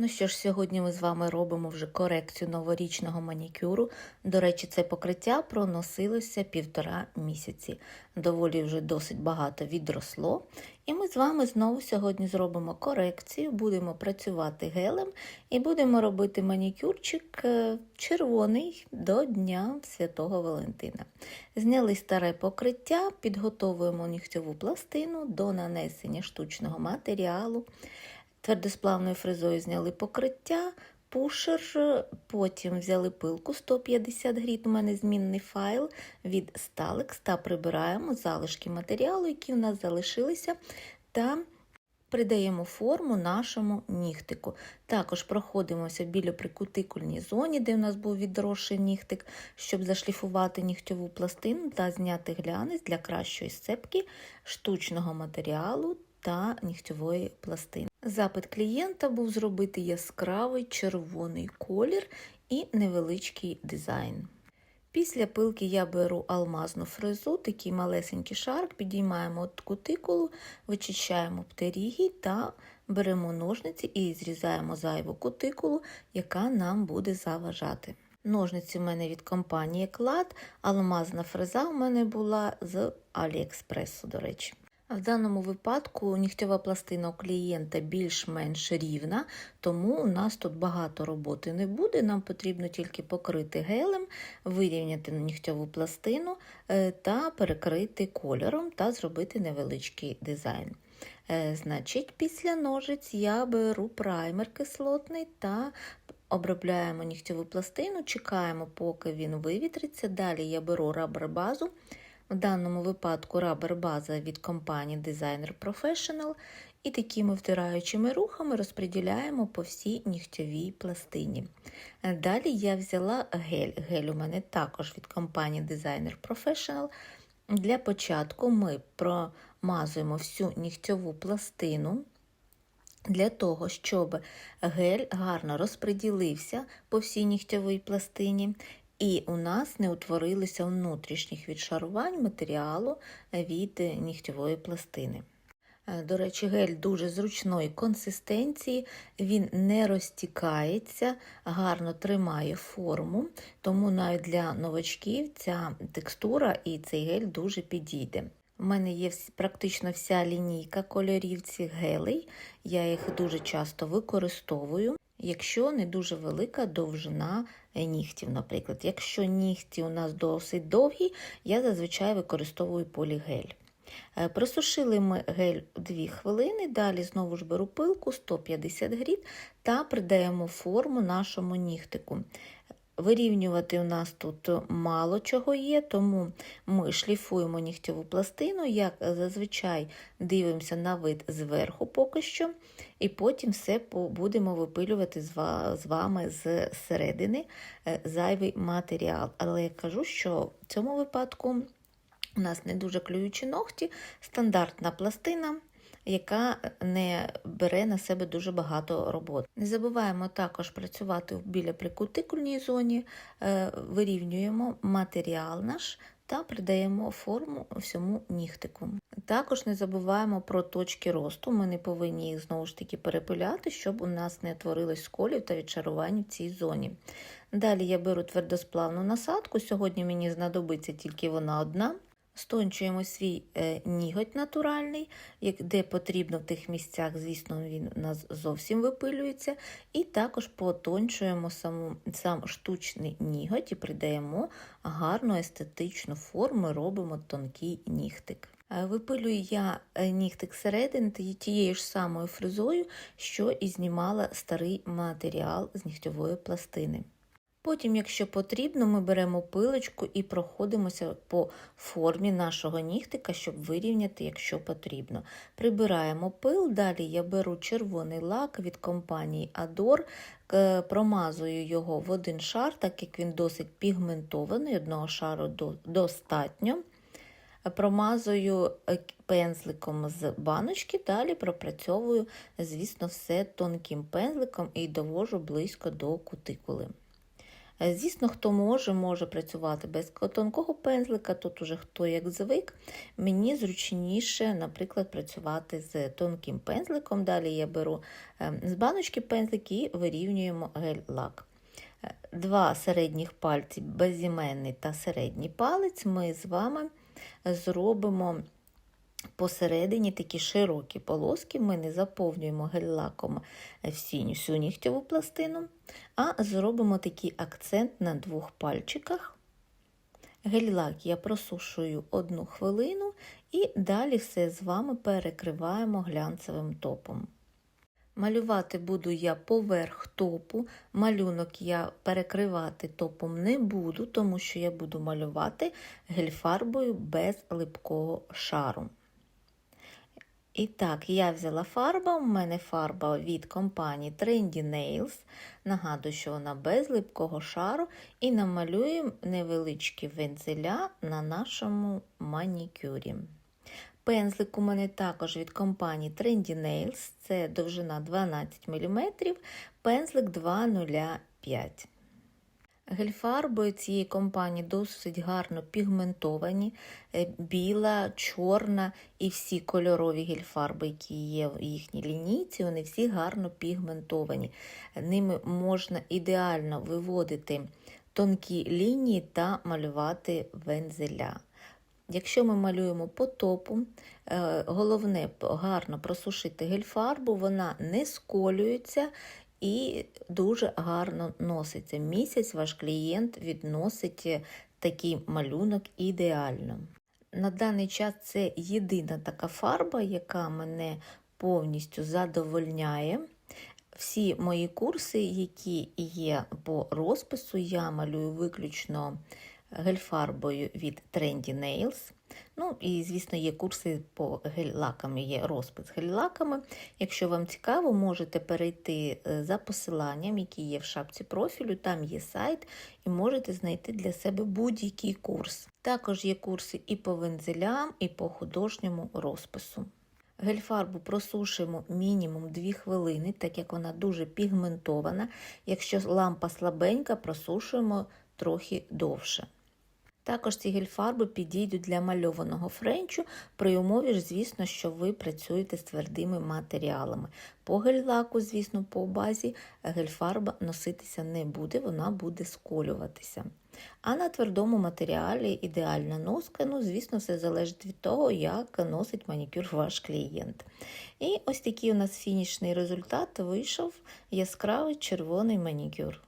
Ну що ж, сьогодні ми з вами робимо вже корекцію новорічного манікюру. До речі, це покриття проносилося півтора місяці. Доволі вже досить багато відросло. І ми з вами знову сьогодні зробимо корекцію, будемо працювати гелем і будемо робити манікюрчик е, червоний до Дня Святого Валентина. Зняли старе покриття, підготовуємо нігтьову пластину до нанесення штучного матеріалу. Твердосплавною фрезою зняли покриття, пушер, потім взяли пилку 150 гріт, у мене змінний файл від Stalex та прибираємо залишки матеріалу, які у нас залишилися, та придаємо форму нашому нігтику. Також проходимося біля прикутикульній зоні, де у нас був відросший нігтик, щоб зашліфувати нігтьову пластину та зняти глянець для кращої сцепки штучного матеріалу та нігтьової пластини. Запит клієнта був зробити яскравий червоний колір і невеличкий дизайн. Після пилки я беру алмазну фрезу, такий малесенький шарик, підіймаємо кутикулу, вичищаємо птеріги та беремо ножниці і зрізаємо зайву кутикулу, яка нам буде заважати. Ножниці в мене від компанії Клад, алмазна фреза у мене була з Аліекспресу, до речі. В даному випадку нігтєва пластина у клієнта більш-менш рівна, тому у нас тут багато роботи не буде. Нам потрібно тільки покрити гелем, вирівняти нігтєву пластину е, та перекрити кольором та зробити невеличкий дизайн. Е, Значить, після ножиць я беру праймер кислотний та обробляємо нігтєву пластину, чекаємо, поки він вивітриться. Далі я беру рабер-базу. В даному випадку рабер-база від компанії Designer Professional і такими втираючими рухами розподіляємо по всій нігтьовій пластині. Далі я взяла гель. Гель у мене також від компанії Designer Professional. Для початку ми промазуємо всю нігтьову пластину. Для того, щоб гель гарно розподілився по всій нігтьовій пластині, і у нас не утворилися внутрішніх відшарувань матеріалу від нігтєвої пластини. До речі, гель дуже зручної консистенції, він не розтікається, гарно тримає форму, тому навіть для новачків ця текстура і цей гель дуже підійде. У мене є практично вся лінійка кольорів цих гелей, я їх дуже часто використовую. Якщо не дуже велика довжина нігтів, наприклад. Якщо нігті у нас досить довгі, я зазвичай використовую полігель. Просушили ми гель 2 хвилини, далі знову ж беру пилку 150 гріт та придаємо форму нашому нігтику. Вирівнювати у нас тут мало чого є, тому ми шліфуємо нігтєву пластину, як зазвичай дивимося на вид зверху поки що, і потім все будемо випилювати з вами з середини е, зайвий матеріал. Але я кажу, що в цьому випадку у нас не дуже клюючі ногті, стандартна пластина яка не бере на себе дуже багато роботи. Не забуваємо також працювати біля прикутикульній зоні, е, вирівнюємо матеріал наш. Та придаємо форму всьому нігтику. Також не забуваємо про точки росту, ми не повинні їх знову ж таки перепиляти, щоб у нас не творилось сколів та відчарувань в цій зоні. Далі я беру твердосплавну насадку, сьогодні мені знадобиться тільки вона одна. Стончуємо свій е, ніготь натуральний, де потрібно в тих місцях, звісно, він у нас зовсім випилюється. І також потончуємо саму, сам штучний ніготь і придаємо гарну естетичну форму, робимо тонкий нігтик. Е, випилюю я е, нігтик середини тією ж самою фрезою, що і знімала старий матеріал з нігтьової пластини. Потім, якщо потрібно, ми беремо пилочку і проходимося по формі нашого нігтика, щоб вирівняти, якщо потрібно. Прибираємо пил, далі я беру червоний лак від компанії Ador, промазую його в один шар, так як він досить пігментований, одного шару достатньо. Промазую е, пензликом з баночки, далі пропрацьовую, звісно, все тонким пензликом і довожу близько до кутикули. Е, Звісно, хто може, може працювати без тонкого пензлика, тут уже хто як звик. Мені зручніше, наприклад, працювати з тонким пензликом. Далі я беру е, з баночки пензлик і вирівнюємо гель-лак. Е, Два середніх пальці, безіменний та середній палець, ми з вами зробимо посередині такі широкі полоски. Ми не заповнюємо гель-лаком всю нігтєву пластину, а зробимо такий акцент на двох пальчиках. Гель-лак я просушую одну хвилину і далі все з вами перекриваємо глянцевим топом. Малювати буду я поверх топу, малюнок я перекривати топом не буду, тому що я буду малювати гель-фарбою без липкого шару. І так, я взяла фарба, у мене фарба від компанії Trendy Nails. Нагадую, що вона без липкого шару, і намалюємо невеличкі вензеля на нашому манікюрі. Пензлик у мене також від компанії Trendy Nails, це довжина 12 мм, пензлик 205. Гельфарбою цієї компанії досить гарно пігментовані, е, біла, чорна і всі кольорові гельфарби, які є в їхній лінійці, вони всі гарно пігментовані. Ними можна ідеально виводити тонкі лінії та малювати вензеля. Якщо ми малюємо по топу, е, головне гарно просушити гельфарбу, вона не сколюється і дуже гарно носиться. Місяць ваш клієнт відносить такий малюнок ідеально. На даний час це єдина така фарба, яка мене повністю задовольняє. Всі мої курси, які є по розпису, я малюю виключно гель-фарбою від Trendy Nails. Ну і, звісно, є курси по гель-лакам, є розпис гель-лаками. Якщо вам цікаво, можете перейти за посиланням, які є в шапці профілю, там є сайт, і можете знайти для себе будь-який курс. Також є курси і по вензелям, і по художньому розпису. Гель-фарбу просушуємо мінімум 2 хвилини, так як вона дуже пігментована. Якщо лампа слабенька, просушуємо трохи довше. Також ці гель-фарби підійдуть для мальованого френчу, при умові ж, звісно, що ви працюєте з твердими матеріалами. По гель-лаку, звісно, по базі гель-фарба носитися не буде, вона буде сколюватися. А на твердому матеріалі ідеальна носка, ну, звісно, все залежить від того, як носить манікюр ваш клієнт. І ось такий у нас фінішний результат вийшов яскравий червоний манікюр.